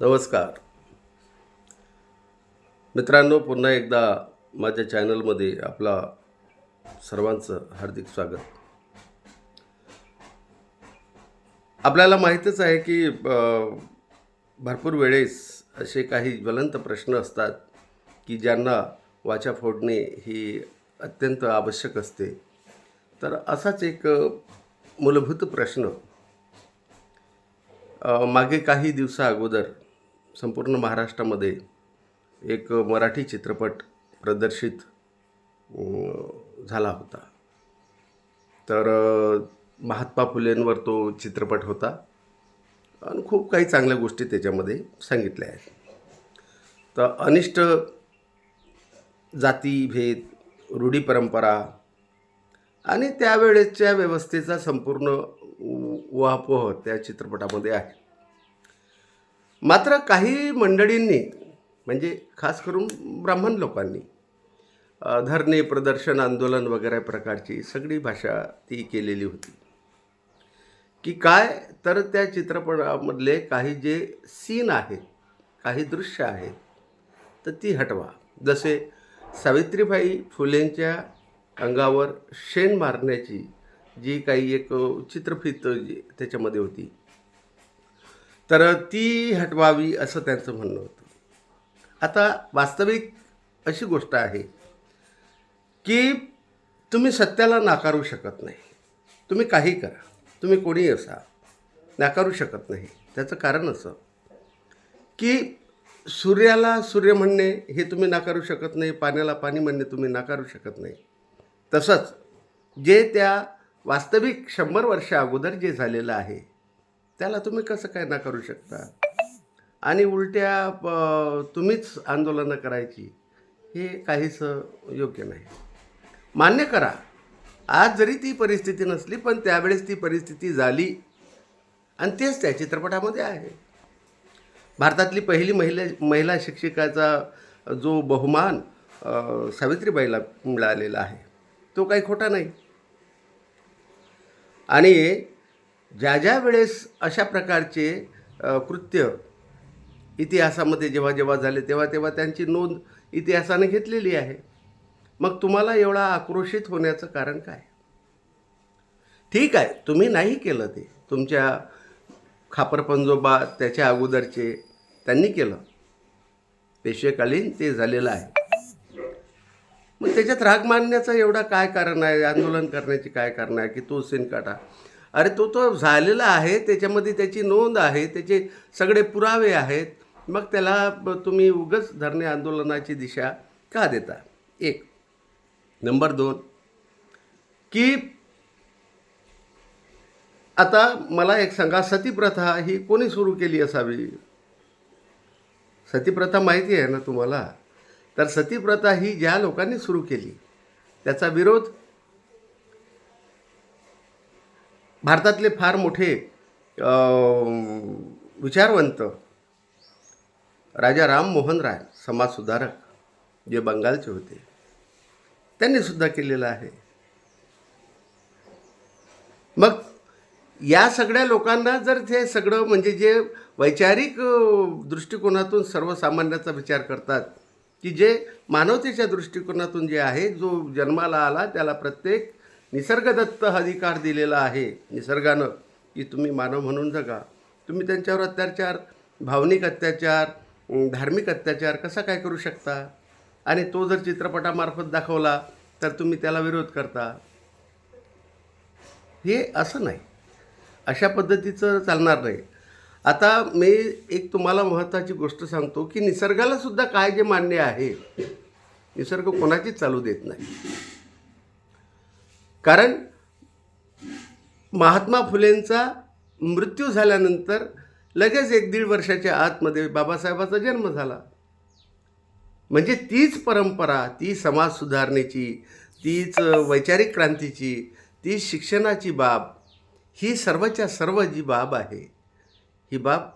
नमस्कार. मित्रांनो पुन्हा एकदा माझ्या चॅनलमध्ये आपला सर्वांचं हार्दिक स्वागत. आपल्याला माहीतच आहे की भरपूर वेळेस असे काही ज्वलंत प्रश्न असतात की ज्यांना वाचा फोडणे ही अत्यंत आवश्यक असते. तर असाच एक मूलभूत प्रश्न. मागे काही दिवसा अगोदर संपूर्ण महाराष्ट्रामध्ये एक मराठी चित्रपट प्रदर्शित झाला होता. तर महात्मा फुलेंवर तो चित्रपट होता. आणि खूप काही चांगल्या गोष्टी त्याच्यामध्ये सांगितल्या आहेत. तर अनिष्ट जातीभेद रूढी परंपरा आणि त्यावेळेसच्या व्यवस्थेचा संपूर्ण उ- त्या चित्रपटामध्ये आहे. मात्र काही मंडळींनी म्हणजे खास करून ब्राह्मण लोकांनी धरणे प्रदर्शन आंदोलन वगैरे प्रकारची सगळी भाषा ती केलेली होती. की काय? तर त्या चित्रपटामधले काही जे सीन आहेत काही दृश्य आहेत तर ती हटवा. जसे सावित्रीबाई फुलेंच्या अंगावर शेण मारण्याची जी काही एक चित्रफित जी त्याच्यामध्ये होती तर ती हटवावी असं त्यांचं म्हणणं होतं. आता वास्तविक अशी गोष्ट आहे की तुम्ही सत्याला नाकारू शकत नाही. तुम्ही काही करा. तुम्ही कोणी असा नाकारू शकत नाही. त्याचं कारण असं की सूर्याला सूर्य म्हणणे हे तुम्ही नाकारू शकत नाही. पाण्याला पाणी म्हणणे तुम्ही नाकारू शकत नाही. तसंच जे त्या वास्तविक शंभर वर्ष अगोदर जे झालेलं आहे त्याला तुम्ही कसं काय नाकारू शकता? आणि उलट्या प- तुम्हीच आंदोलनं करायची हे काहीसं योग्य नाही. मान्य करा आज जरी ती परिस्थिती नसली पण त्यावेळेस ती परिस्थिती झाली. आणि तेच त्या चित्रपटामध्ये आहे. भारतातली पहिली महिला महिला शिक्षिकाचा जो बहुमान सावित्रीबाईला मिळालेला आहे तो काही खोटा नाही. आणि ज्या ज्या वेळेस अशा प्रकारचे कृत्य इतिहासामध्ये जेव्हा जेव्हा झाले तेव्हा तेव्हा त्यांची नोंद इतिहासाने घेतलेली आहे. मग तुम्हाला एवढा आक्रोशित होण्याचं कारण काय? ठीक आहे तुम्ही नाही केलं ते. तुमच्या खापरपंजोबा त्याच्या अगोदरचे त्यांनी केलं. पेशवेकालीन ते झालेलं आहे. मग त्याच्यात राग मानण्याचं एवढा काय कारण आहे? आंदोलन करण्याची काय कारण आहे? की तो सीन अरे तो तो झालेला आहे त्याच्यामध्ये त्याची नोंद आहे त्याचे सगळे पुरावे आहेत. मग त्याला तुम्ही उगच धरणे आंदोलनाची दिशा का देता? एक. नंबर दोन. की आता मला एक सांगा सतीप्रथा ही कोणी सुरू केली असावी? सतीप्रथा माहिती आहे ना तुम्हाला? तर सतीप्रथा ही ज्या लोकांनी सुरू केली त्याचा विरोध भारतातले फार मोठे विचारवंत राजा राममोहन राय समाजसुधारक जे बंगालचे होते त्यांनी सुद्धा केलेलं आहे. मग या सगळ्या लोकांना जर ते सगळं म्हणजे जे वैचारिक दृष्टिकोनातून सर्वसामान्याचा विचार करतात की जे मानवतेच्या दृष्टिकोनातून जे आहे जो जन्माला आला त्याला प्रत्येक निसर्गदत्त अधिकार दिलेला आहे. निसर्गानं की तुम्ही मानव म्हणून जगा. तुम्ही त्यांच्यावर अत्याचार भावनिक अत्याचार धार्मिक अत्याचार कसा काय करू शकता? आणि तो जर चित्रपटामार्फत दाखवला तर तुम्ही त्याला विरोध करता? हे असं नाही. अशा पद्धतीचं चालणार नाही. आता मी एक तुम्हाला महत्त्वाची गोष्ट सांगतो की निसर्गालासुद्धा काय जे मान्य आहे निसर्ग कोणाचीच चालू देत नाही. कारण महात्मा फुलेंचा मृत्यू झाल्यानंतर लगेच एक दीड वर्षाच्या आतमध्ये बाबासाहेबाचा जन्म झाला. म्हणजे तीच परंपरा ती समाज सुधारणेची तीच वैचारिक क्रांतीची ती शिक्षणाची बाब ही सर्वच्या सर्व जी बाब आहे ही बाब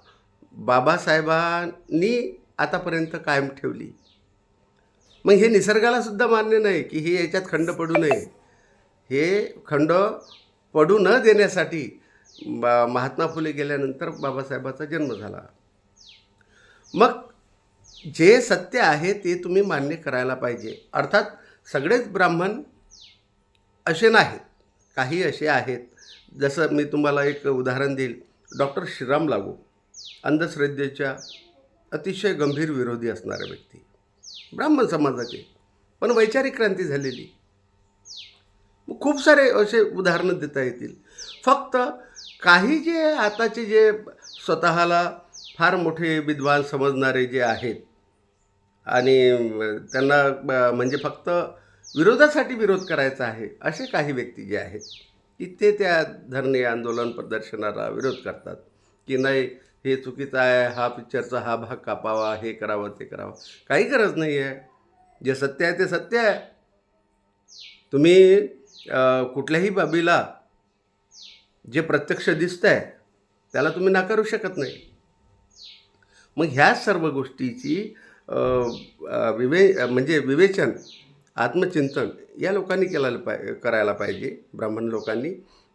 बाबासाहेबांनी आतापर्यंत कायम ठेवली. मग हे निसर्गालासुद्धा मान्य नाही की हे याच्यात खंड पडू नये. हे खंड पडू न देण्यासाठी बा महात्मा फुले गेल्यानंतर बाबासाहेबाचा जन्म झाला. मग जे सत्य आहे ते तुम्ही मान्य करायला पाहिजे. अर्थात सगळेच ब्राह्मण असे नाहीत. काही असे आहेत. जसं मी तुम्हाला एक उदाहरण देईल. डॉक्टर श्रीराम लागू अंधश्रद्धेच्या अतिशय गंभीर विरोधी असणारे व्यक्ती. ब्राह्मण समाजाचे पण वैचारिक क्रांती झालेली. खूप सारे असे उदाहरणं देता येतील. फक्त काही जे आताचे जे स्वतःला फार मोठे विद्वान समजणारे जे आहेत आणि त्यांना म्हणजे फक्त विरोधासाठी विरोध करायचा आहे असे काही व्यक्ती जे आहेत की ते त्या धरणे आंदोलन प्रदर्शनाला विरोध करतात की नाही हे चुकीचं आहे हा पिक्चरचा हा भाग कापावा हे करावं ते करावं. काही गरज नाही आहे जे सत्य आहे ते सत्य आहे. तुम्ही कुठल्याही बाबीला जे प्रत्यक्ष दिसतं आहे त्याला तुम्ही नाकारू शकत नाही. मग ह्या सर्व गोष्टीची विवे म्हणजे विवेचन आत्मचिंतन या लोकांनी केलं पाय करायला पाहिजे ब्राह्मण लोकांनी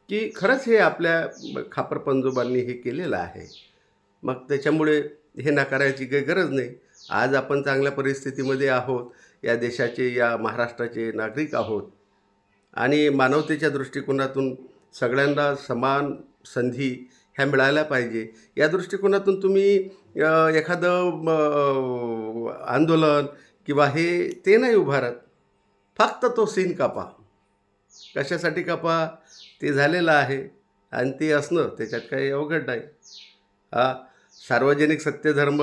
की खरंच हे आपल्या खापर पंजोबांनी हे केलेलं आहे. मग त्याच्यामुळे हे नाकारायची काही गरज नाही. आज आपण चांगल्या परिस्थितीमध्ये आहोत या देशाचे या महाराष्ट्राचे नागरिक आहोत आणि मानवतेच्या दृष्टिकोनातून सगळ्यांना समान संधी ह्या मिळायला पाहिजे. या दृष्टिकोनातून तुम्ही एखादं आंदोलन किंवा हे ते नाही उभारत फक्त तो सीन कापा. कशासाठी कापा? ते झालेलं आहे आणि ते असणं त्याच्यात काही अवघड नाही. हा सार्वजनिक सत्यधर्म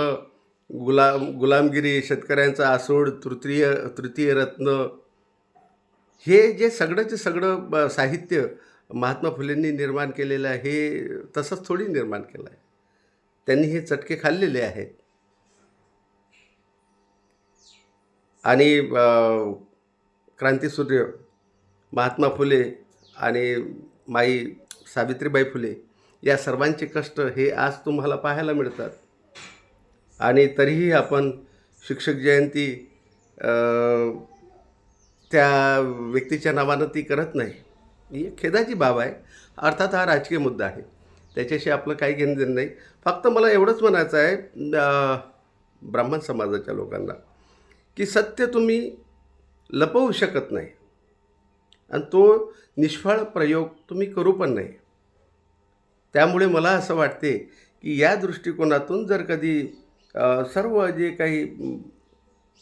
गुलाम गुलामगिरी शेतकऱ्यांचा आसूड तृतीय तृतीय रत्न हे जे सगळंचे सगळं ब- साहित्य महात्मा फुलेंनी निर्माण केलेलं आहे हे तसंच थोडी निर्माण केलं आहे. त्यांनी हे चटके खाल्लेले आहेत. आणि क्रांतीसूर्य महात्मा फुले आणि माई सावित्रीबाई फुले या सर्वांचे कष्ट हे आज तुम्हाला पाहायला मिळतात. आणि तरीही आपण शिक्षक जयंती त्या व्यक्तीच्या नावानं ती करत नाही. ही एक खेदाची बाब आहे. अर्थात हा राजकीय मुद्दा आहे. त्याच्याशी आपलं काही घेणं देणं नाही. फक्त मला एवढंच म्हणायचं आहे ब्राह्मण समाजाच्या लोकांना की सत्य तुम्ही लपवू शकत नाही. आणि तो निष्फळ प्रयोग तुम्ही करू पण नाही. त्यामुळे मला असं वाटते की या दृष्टिकोनातून जर कधी सर्व जे काही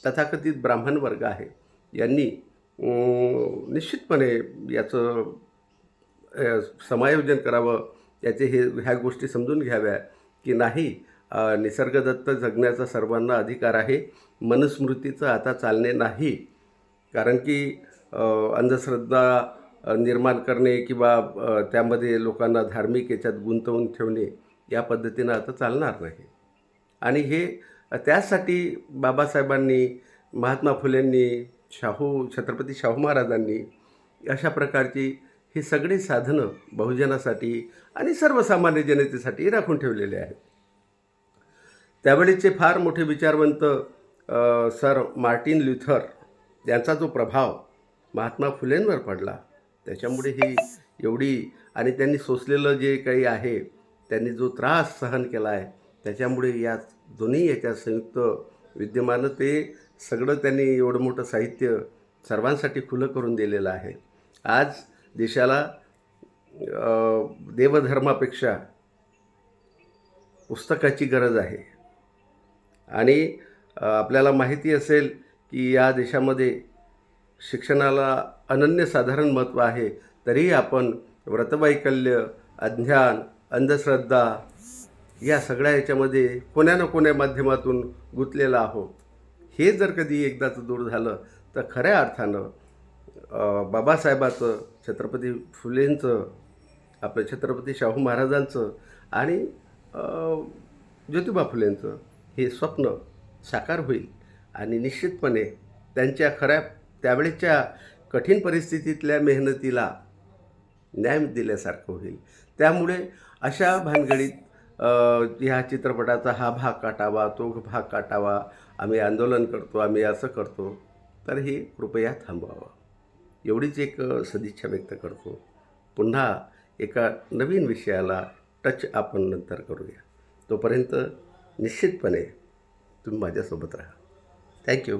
तथाकथित ब्राह्मण वर्ग आहे यांनी निश्चितपणे याचं समायोजन करावं याचे हे ह्या गोष्टी समजून घ्याव्या की नाही निसर्गदत्त जगण्याचा सर्वांना अधिकार आहे मनुस्मृतीचं आता चालणे नाही. कारण की अंधश्रद्धा निर्माण करणे किंवा त्यामध्ये लोकांना धार्मिक याच्यात गुंतवून ठेवणे या पद्धतीनं आता चालणार नाही. आणि हे त्यासाठी बाबासाहेबांनी महात्मा फुलेंनी शाहू छत्रपती शाहू महाराजांनी अशा प्रकारची ही सगळी साधनं बहुजनासाठी आणि सर्वसामान्य जनतेसाठी राखून ठेवलेले आहेत. त्यावेळेचे फार मोठे विचारवंत सर मार्टिन ल्युथर यांचा जो प्रभाव महात्मा फुलेंवर पडला त्याच्यामुळे ही एवढी आणि त्यांनी सोसलेलं जे काही आहे त्यांनी जो त्रास सहन केला आहे त्याच्यामुळे या दोन्ही याच्या संयुक्त विद्यमानं ते सगळं त्यांनी एवढं मोठं साहित्य सर्वांसाठी खुलं करून दिलेलं आहे. आज देशाला देवधर्मापेक्षा पुस्तकाची गरज आहे. आणि आपल्याला माहिती असेल की या देशामध्ये शिक्षणाला अनन्यसाधारण महत्त्व आहे तरीही आपण व्रतवैकल्य अज्ञान अंधश्रद्धा या सगळ्या याच्यामध्ये कोण्या ना कोण्या माध्यमातून गुंतलेला आहोत. हे जर कधी एकदाचं दूर झालं तर खऱ्या अर्थानं बाबासाहेबाचं छत्रपती फुलेंचं आपलं छत्रपती शाहू महाराजांचं आणि ज्योतिबा फुलेंचं हे स्वप्न साकार होईल. आणि निश्चितपणे त्यांच्या खऱ्या त्यावेळेच्या कठीण परिस्थितीतल्या मेहनतीला न्याय दिल्यासारखं होईल. त्यामुळे अशा भानगडीत ह्या चित्रपटाचा हा भाग काटावा तो भाग काटावा. आम्ही आंदोलन करतो आम्ही असं करतो. तर हे कृपया थांबवावं. एवढीच एक सदिच्छा व्यक्त करतो. पुन्हा एका नवीन विषयाला टच आपण नंतर करूया. तोपर्यंत निश्चितपणे तुम्ही माझ्यासोबत राहा. थँक्यू